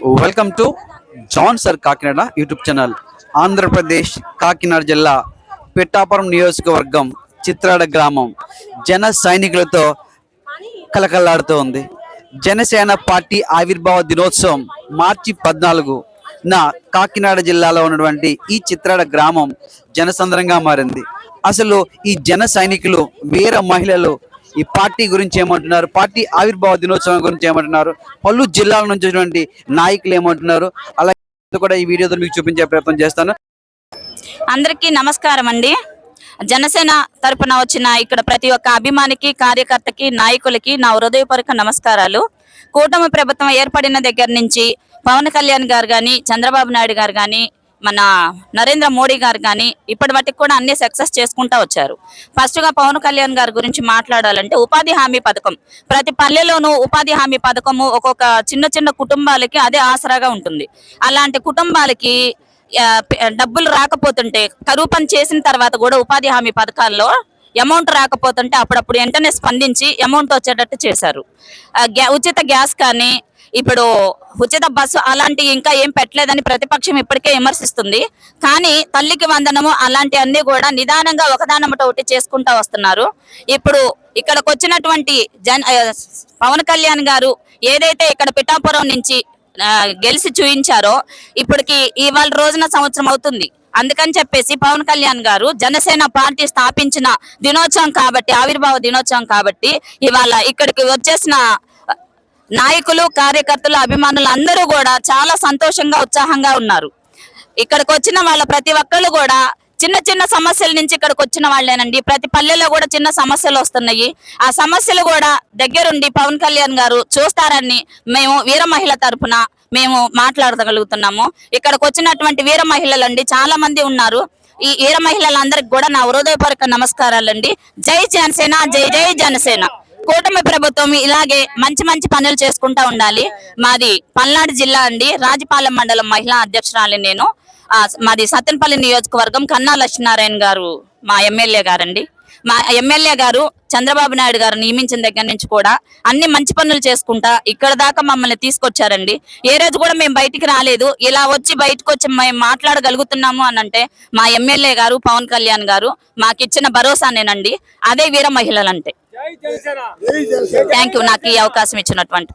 Welcome to John sir Kakinada YouTube channel Andhra Pradesh Kakinada జిల్లా పిట్టాపురం నియోజకవర్గం చిత్రాడ గ్రామం. జన సైనికులతో కలకల్లాడుతూ ఉంది. జనసేన పార్టీ ఆవిర్భావ దినోత్సవం మార్చి పద్నాలుగు నా కాకినాడ జిల్లాలో ఉన్నటువంటి ఈ చిత్రాడ గ్రామం జనసంద్రంగా మారింది. అసలు ఈ జన సైనికులు వీర మహిళలు ఈ పార్టీ గురించి ఏమంటున్నారు? పార్టీ ఆవిర్భావ దినోత్సవం గురించి ఏమంటున్నారు? పలు జిల్లాల నుంచి వచ్చినటువంటి నాయకులు ఏమంటున్నారు? అలాగే కూడా ఈ వీడియోతో మీకు చూపించే ప్రయత్నం చేస్తాను. అందరికీ నమస్కారం అండి. జనసేన తరపున వచ్చిన ఇక్కడ ప్రతి ఒక్క అభిమానికి కార్యకర్తకి నాయకులకి నా హృదయపూర్వక నమస్కారాలు. కూటమి ప్రభుత్వం ఏర్పడిన దగ్గర నుంచి పవన్ కళ్యాణ్ గారు కానీ చంద్రబాబు నాయుడు గారు కానీ మన నరేంద్ర మోడీ గారు కానీ ఇప్పటి వరకు కూడా అన్ని సక్సెస్ చేసుకుంటా వచ్చారు. ఫస్ట్గా పవన్ కళ్యాణ్ గారి గురించి మాట్లాడాలంటే ఉపాధి హామీ పథకం. ప్రతి పల్లెలోనూ ఉపాధి హామీ పథకము ఒక్కొక్క చిన్న చిన్న కుటుంబాలకి అదే ఆసరాగా ఉంటుంది. అలాంటి కుటుంబాలకి డబ్బులు రాకపోతుంటే కరువు పని చేసిన తర్వాత కూడా ఉపాధి హామీ పథకాల్లో అమౌంట్ రాకపోతుంటే అప్పుడప్పుడు వెంటనే స్పందించి అమౌంట్ వచ్చేటట్టు చేశారు. గ్యా- ఉచిత గ్యాస్ కానీ ఇప్పుడు ఉచిత బస్సు అలాంటి ఇంకా ఏం పెట్టలేదని ప్రతిపక్షం ఇప్పటికే విమర్శిస్తుంది. కానీ తల్లికి వందనము అలాంటి అన్ని కూడా నిదానంగా ఒకదానమట ఒకటి చేసుకుంటా వస్తున్నారు. ఇప్పుడు ఇక్కడికి వచ్చినటువంటి జన్ పవన్ కళ్యాణ్ గారు ఏదైతే ఇక్కడ పిఠాపురం నుంచి గెలిచి చూయించారో ఇప్పటికి ఇవాళ రోజున సంవత్సరం అవుతుంది. అందుకని చెప్పేసి పవన్ కళ్యాణ్ గారు జనసేన పార్టీ స్థాపించిన దినోత్సవం కాబట్టి ఆవిర్భావ దినోత్సవం కాబట్టి ఇవాళ ఇక్కడికి వచ్చేసిన నాయకులు కార్యకర్తలు అభిమానులు అందరూ కూడా చాలా సంతోషంగా ఉత్సాహంగా ఉన్నారు. ఇక్కడికి వచ్చిన వాళ్ళ ప్రతి ఒక్కళ్ళు కూడా చిన్న చిన్న సమస్యల నుంచి ఇక్కడికి వచ్చిన వాళ్ళేనండి. ప్రతి పల్లెలో కూడా చిన్న సమస్యలు వస్తున్నాయి. ఆ సమస్యలు కూడా దగ్గరుండి పవన్ కళ్యాణ్ గారు చూస్తారని మేము వీర మహిళ తరపున మేము మాట్లాడగలుగుతున్నాము. ఇక్కడికి వచ్చినటువంటి వీర మహిళలండి చాలా మంది ఉన్నారు. ఈ వీర మహిళలందరికి కూడా నా హృదయపూర్వక నమస్కారాలండి. జై జనసేన జై జై జనసేన. కూటమి ప్రభుత్వం ఇలాగే మంచి మంచి పనులు చేసుకుంటా ఉండాలి. మాది పల్నాడు జిల్లా అండి. రాజపాలెం మండలం మహిళా అధ్యక్షురాలి నేను. మాది సత్తెనపల్లి నియోజకవర్గం కన్నా లక్ష్మీనారాయణ గారు మా ఎమ్మెల్యే గారండి. మా ఎమ్మెల్యే గారు చంద్రబాబు నాయుడు గారు నియమించిన దగ్గర నుంచి కూడా అన్ని మంచి పనులు చేసుకుంటా ఇక్కడ దాకా మమ్మల్ని తీసుకొచ్చారండి. ఏ రోజు కూడా మేము బయటికి రాలేదు. ఇలా వచ్చి బయటకు వచ్చి మేము మాట్లాడగలుగుతున్నాము అని అంటే మా ఎమ్మెల్యే గారు పవన్ కళ్యాణ్ గారు మాకు ఇచ్చిన భరోసానేనండి. అదే వీర మహిళలంటే. థ్యాంక్ యూ నాకు ఈ అవకాశం ఇచ్చినటువంటి